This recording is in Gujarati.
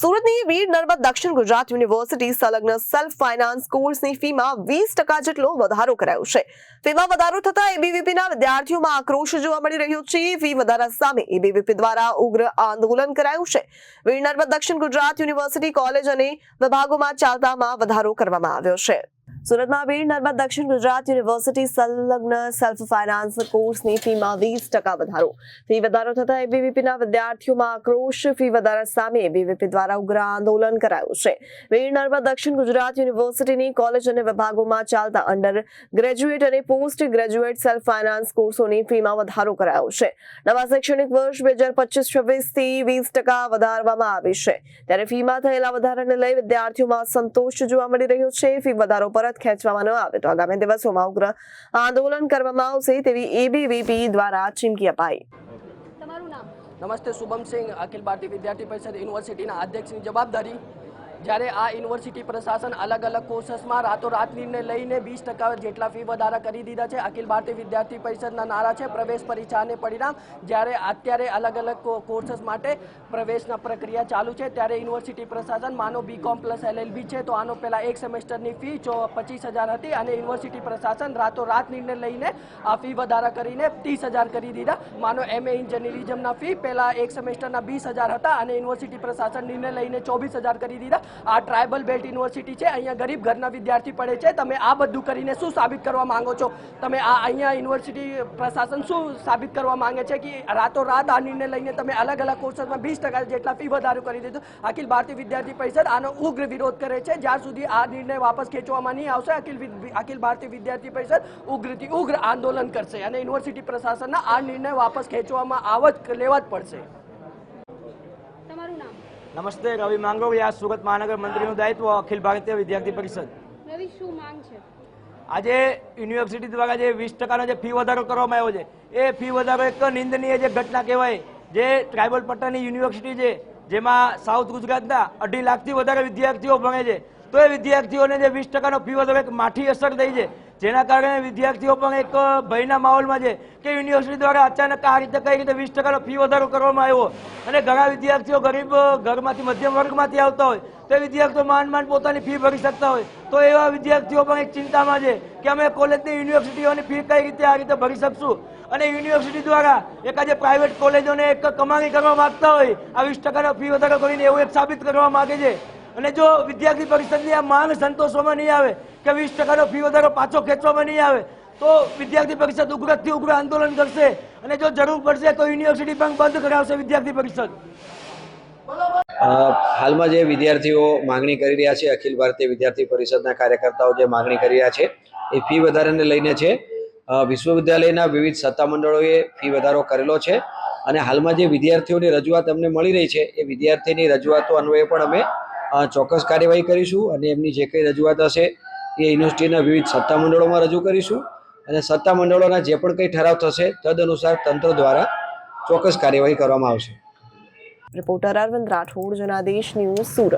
સુરતની વીર નર્મદ દક્ષિણ ગુજરાત યુનિવર્સિટી સંલગ્ન સેલ્ફ ફાઇનાન્સ કોર્સની ફીમાં વીસ ટકા જેટલો વધારો કરાયો છે. ફીમાં વધારો થતાં એબીવીપીના વિદ્યાર્થીઓમાં આક્રોશ જોવા મળી રહ્યો છે. ફી વધારા સામે એબીવીપી દ્વારા ઉગ્ર આંદોલન કરાયું છે. વીર નર્મદ દક્ષિણ ગુજરાત યુનિવર્સિટી કોલેજ અને વિભાગોમાં ચાલતામાં વધારો કરવામાં આવ્યો છે. સુરતમાં વીર નર્મદ દક્ષિણ ગુજરાત યુનિવર્સિટી સંલગ્ન સેલ્ફ ફાઇનાન્સ કોર્સની ફીમાં વીસ ટકા વધારો. ફી વધારો થતાં એબીવીપીના વિદ્યાર્થીઓમાં આક્રોશ. ફી વધારા સામે એબીવીપી દ્વારા ઉગ્ર આંદોલન કરાયું છે. વીર નર્મદ દક્ષિણ ગુજરાત યુનિવર્સિટીની કોલેજ અને વિભાગોમાં ચાલતા અંડર ગ્રેજ્યુએટ અને પોસ્ટ ગ્રેજ્યુએટ સેલ્ફ ફાઇનાન્સ કોર્સોની ફીમાં વધારો કરાયો છે. નવા શૈક્ષણિક વર્ષ બે હજાર પચીસ છવ્વીસથી વીસ ટકા વધારવામાં આવી છે. ત્યારે ફીમાં થયેલા વધારાને લઈ વિદ્યાર્થીઓમાં સંતોષ જોવા મળી રહ્યો છે. ફી વધારો પરત ખેંચવામાં ન આવે તો આગામી દિવસોમાં ઉગ્ર આંદોલન કરવામાં આવશે તેવી એબીવીપી દ્વારા ચીમકી અપાઈ. નમસ્તે શુભમ સિંહ અખિલ ભારતીય વિદ્યાર્થી પરિષદ યુનિવર્સિટીના અધ્યક્ષની જવાબદારી. જ્યારે આ યુનિવર્સિટી પ્રશાસન અલગ અલગ રાતોરાત નિર્ણય લઈને વીસ ટકા જેટલા ફી વધારા કરી દીધા છે. અખિલ ભારતીય વિદ્યાર્થી પરિષદના નારા છે. પ્રવેશ પરીક્ષાને પરિણામ જ્યારે અત્યારે અલગ અલગ કોર્સસ માટે પ્રવેશના પ્રક્રિયા ચાલુ છે. ત્યારે યુનિવર્સિટી પ્રશાસન માનો બીકોમ પ્લસ એલએલબી છે. તો આનો પહેલાં એક સેમેસ્ટરની ફી ચો, પચીસ હજાર હતી અને યુનિવર્સિટી પ્રશાસન રાતોરાત નિર્ણય લઈને આ ફી વધારા કરીને ત્રીસ હજાર કરી દીધા. માનો એમએ ઇન જર્નલિઝમના ફી પહેલાં એક સેમેસ્ટરના વીસ હજાર હતા અને યુનિવર્સિટી પ્રશાસન નિર્ણય લઈને ચોવીસ હજાર કરી દીધા. આ ટ્રાયબલ બેલ્ટ યુનિવર્સિટી છે, અહીંયા ગરીબ ઘરના વિદ્યાર્થી પડે છે. તમે આ બધું કરીને શું સાબિત કરવા માંગો છો? તમે આ અહીંયા યુનિવર્સિટી પ્રશાસન શું સાબિત કરવા માંગે છે કે રાતોરાત આ નિર્ણય લઈને તમે અલગ અલગ કોર્સમાં વીસ ટકા જેટલા ફી વધારો કરી દીધો? અખિલ ભારતીય વિદ્યાર્થી પરિષદ આનો ઉગ્ર વિરોધ કરે છે. જ્યાં સુધી આ નિર્ણય વાપસ ખેંચવામાં નહીં આવશે, અખિલ અખિલ ભારતીય વિદ્યાર્થી પરિષદ ઉગ્રથી ઉગ્ર આંદોલન કરશે અને યુનિવર્સિટી પ્રશાસનના આ નિર્ણય વાપસ ખેંચવામાં આવ જ લેવા જ પડશે. નમસ્તે રવિ માંગરોળિયા સુરત મહાનગર મંત્રીનું દાયિત્વ અખિલ ભારતીય વિદ્યાર્થી પરિષદ. રવિ શું માંગ છે? આજે યુનિવર્સિટી દ્વારા જે વીસ ટકાનો જે ફી વધારો કરવામાં આવ્યો છે એ ફી વધારો એક નિંદનીય જે ઘટના કહેવાય જે ટ્રાઇબલ પટ્ટાની યુનિવર્સિટી છે જેમાં સાઉથ ગુજરાતના અઢી લાખથી વધારે વિદ્યાર્થીઓ ભણે છે તો એ વિદ્યાર્થીઓને જે વીસ ટકાનો ફી વધારો એક માઠી અસર થઈ છે. જેના કારણે વિદ્યાર્થીઓ પણ એક ભયના માહોલમાં છે કે યુનિવર્સિટી દ્વારા અચાનક આ રીતે કઈ રીતે વીસ ટકાનો ફી વધારો કરવામાં આવ્યો. અને ઘણા વિદ્યાર્થીઓ ગરીબ ઘરમાંથી મધ્યમ વર્ગમાંથી આવતા હોય, તે વિદ્યાર્થીઓ માંડ માંડ પોતાની ફી ભરી શકતા હોય. તો એવા વિદ્યાર્થીઓ પણ એક ચિંતામાં છે કે અમે કોલેજની યુનિવર્સિટીઓની ફી કઈ રીતે આ રીતે ભરી શકશું? અને યુનિવર્સિટી દ્વારા એક આજે પ્રાઇવેટ કોલેજોને એક કમાણી કરવા માંગતા હોય, આ વીસ ટકાનો ફી વધારો કરીને એવું એક સાબિત કરવા માગે છે. અને જો વિદ્યાર્થી પરિષદની આ માંગ સંતોષવામાં નહીં આવે, કે વીસ ટકાનો ફી વધારો પાછો ખેંચવામાં નહીં આવે, તો વિદ્યાર્થી પરિષદ ઉગ્રથી ઉગ્ર આંદોલન કરશે. અને જો જરૂર પડશે તો યુનિવર્સિટી પણ બંધ કરાવશે વિદ્યાર્થી પરિષદ. હાલમાં જે વિદ્યાર્થીઓ માંગણી કરી રહ્યા છે, અખિલ ભારતીય વિદ્યાર્થી પરિષદના કાર્યકર્તાઓ જે માંગણી કરી રહ્યા છે, એ ફી વધારાને લઈને છે. વિશ્વવિદ્યાલયના વિવિધ સત્તામંડળોએ ફી વધારો કરેલો છે. અને હાલમાં જે વિદ્યાર્થીઓની રજૂઆત અમને મળી રહી છે, એ વિદ્યાર્થીની રજૂઆતો અન્વયે પણ અમે ચોક્કસ કાર્યવાહી કરીશું અને એમની જે કંઈ રજૂઆત હશે એ યુનિવર્સિટીના વિવિધ સત્તામંડળોમાં રજૂ કરીશું અને સત્તામંડળોના જે પણ કંઈ ઠરાવ થશે તદ અનુસાર તંત્ર દ્વારા ચોક્કસ કાર્યવાહી કરવામાં આવશે. Reporter Arvind Rathod, Janadesh news Surat.